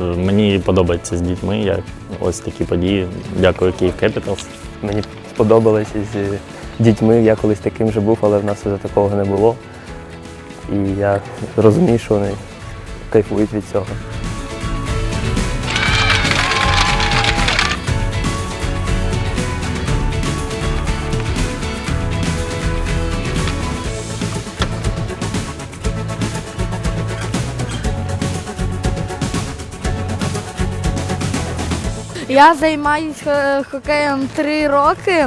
Мені подобається з дітьми, Я ось такі події. Дякую Київ Capitals. Мені сподобалось з дітьми. Я колись таким же був, але в нас вже такого не було. І я розумію, що вони кайфують від цього. Я займаюся хокеєм три роки.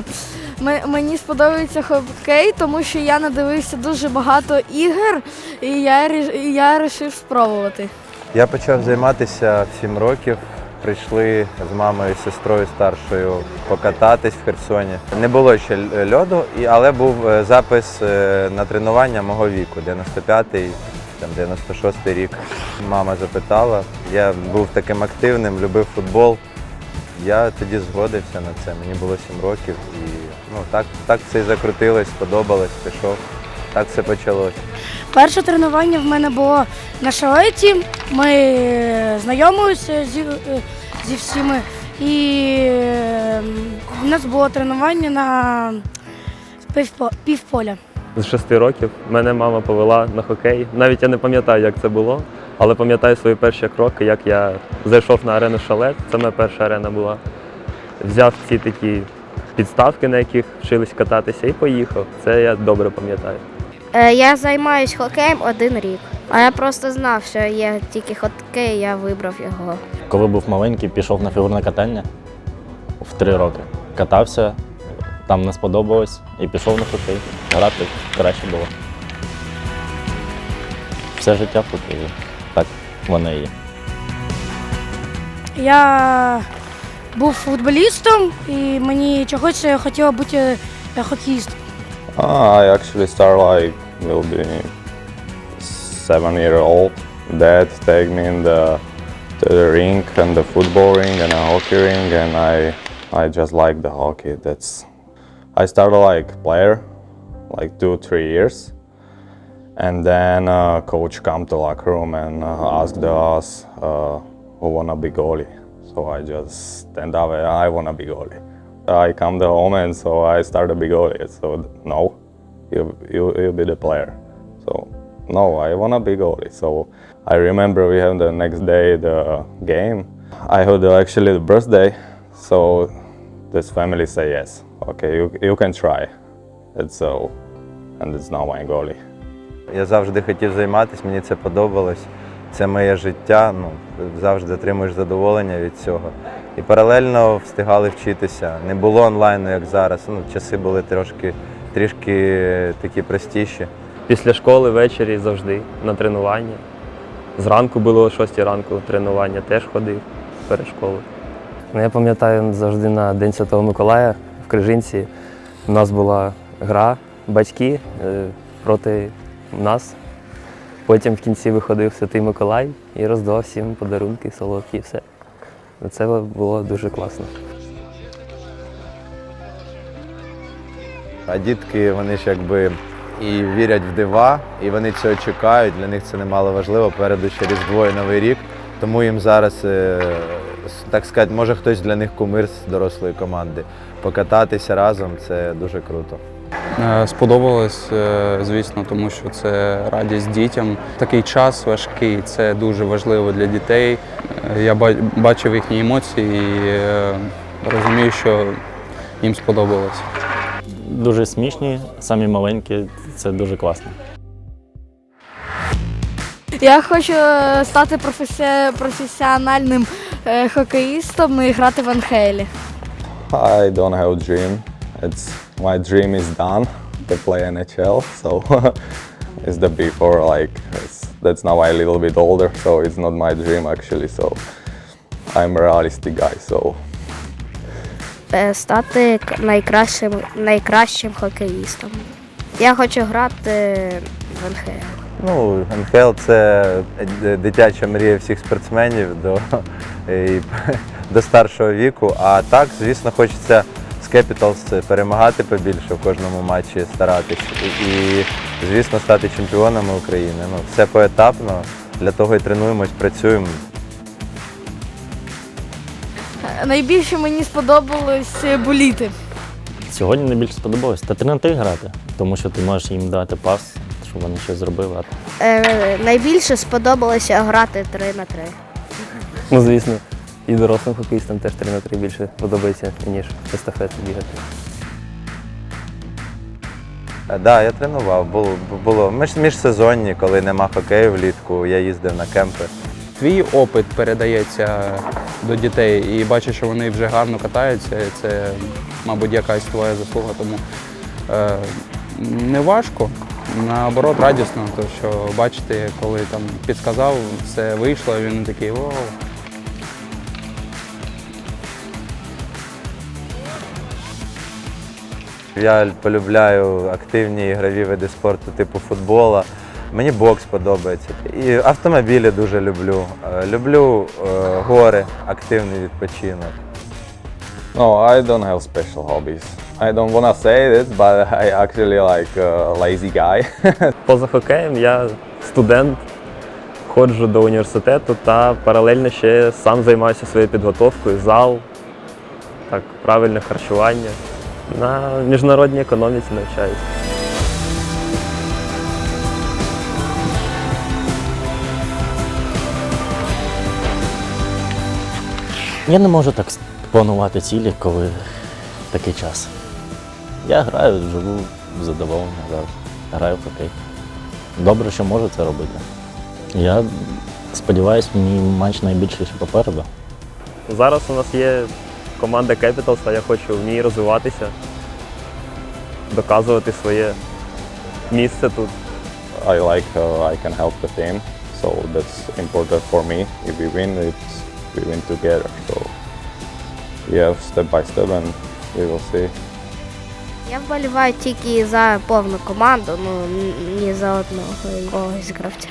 Мені сподобається хокей, тому що я надивився дуже багато ігор, і я, і я вирішив спробувати. Я почав займатися в 7 років. Прийшли з мамою і сестрою старшою покататись в Херсоні. Не було ще льоду, але був е, запис е, на тренування мого віку, 95-й, там 96-й рік. Мама запитала. Я був таким активним, любив футбол. Я тоді згодився на це. Мені було 7 років і ну, так, так все і закрутилось, сподобалось, пішов. Так все почалось. Перше тренування в мене було на шалеті. Ми знайомилися зі, зі всіми. І е, в нас було тренування на півпо- півполя. З шести років мене мама повела на хокей. Навіть я не пам'ятаю, як це було, але пам'ятаю свої перші кроки, як я зайшов на арену шалет. Це моя перша арена була. Взяв ці такі підставки, на яких вчились кататися, і поїхав. Це я добре пам'ятаю. Е, Я займаюсь хокеєм один рік. А я просто знав, що є тільки хокей, я вибрав його. Коли був маленький, пішов на фігурне катання в три роки. Катався, там не сподобалось і пішов на хокей. Грати краще було. Все життя в хокеї. Так воно і є. Я був футболістом і мені чогось я хотіла бути е, хокеїстом. Ah, I actually start like will be seven year old. Dad take me in the to the rink and the football ring and a hockey ring, and I I just like the hockey. That's I started like player, like two three years, and then uh, coach come to locker room and uh, asked us uh, who wanna be goalie. So I just stand up and I wanna be goalie. I come to home and so I start to be goalie. So no, you you you be the player. So no, I wanna be goalie. So I remember we have the next day the game. I had actually the birthday. So this family say yes. Okay, you you can try. And so and it's now my goalie. Я завжди хотів займатися, мені це подобалось. Це моє життя. Ну, завжди отримуєш задоволення від цього. І паралельно встигали вчитися. Не було онлайну, як зараз. Ну, часи були трошки, трішки такі простіші. Після школи ввечері завжди на тренування. Зранку було о 6 ранку тренування, теж ходив перед школою. Ну, я пам'ятаю завжди на День Святого Миколая в Крижинці. У нас була гра батьки е, проти нас. Потім в кінці виходив Святий Миколай і роздавав всім подарунки, солодкі і все. Це було дуже класно. А дітки, вони ж якби і вірять в дива, і вони цього чекають. Для них це немало важливо. Переду ще Різдво і Новий рік. Тому їм зараз, е, так сказати, може хтось для них кумир з дорослої команди. Покататися разом це дуже круто. Е, Сподобалось, е, звісно, тому що це радість дітям. Такий час важкий, це дуже важливо для дітей. Е, Я бачив їхні емоції і розумію, що їм сподобалось. Дуже смішні, самі маленькі, це дуже класно. Я хочу стати професі- професіональним хокеїстом і грати в Анхелі. I don't have a dream. It's my dream is done to play NHL. So it's the before like it's, that's now I'm a little bit older, so it's not my dream actually. So I'm a realistic guy. So Е, Стати к- найкращим, найкращим хокеїстом. Я хочу грати в НХЛ. Ну, НХЛ це дитяча мрія всіх спортсменів до, і, до старшого віку. А так, звісно, хочеться з Capitals перемагати побільше в кожному матчі, старатись. І, і звісно, стати чемпіонами України. Ну, все поетапно. Для того і тренуємось, працюємо. найбільше мені сподобалось е, боліти. Сьогодні найбільше сподобалось та 3 на 3 грати, тому що ти можеш їм дати пас, щоб вони щось зробили. Е, найбільше сподобалося грати 3 на 3. Ну, звісно, і дорослим хокеїстам теж 3 на 3 більше подобається, ніж естафети бігати. Так, да, я тренував. Було, було між, міжсезонні, коли нема хокею влітку, я їздив на кемпи. Твій опит передається до дітей і бачиш, що вони вже гарно катаються. Це, мабуть, якась твоя заслуга. Тому е, не важко, наоборот, радісно, то що бачите, коли там підказав, все вийшло, він такий вау. Я полюбляю активні ігрові види спорту, типу футбола. Мені бокс подобається. І автомобілі дуже люблю. Е, Люблю е, гори, активний відпочинок. No, I don't have special hobbies. I don't wanna say it, but I actually like a lazy guy. Поза хокеєм я студент, ходжу до університету та паралельно ще сам займаюся своєю підготовкою, зал, так, правильне харчування. На міжнародній економіці навчаюся. Я не можу так планувати цілі, коли такий час. Я граю, живу задоволено завжди. Граю в хокей. Добре, що можу це робити. Я сподіваюся, мій матч найбільший ще попереду. Зараз у нас є команда Capitals, а я хочу в ній розвиватися, доказувати своє місце тут. I like uh, I can help the team, so that's important for me. If we win, it's we win together. So yeah, step by step, and we will see. Я вболіваю тільки за повну команду, ну ні за одного якогось гравця.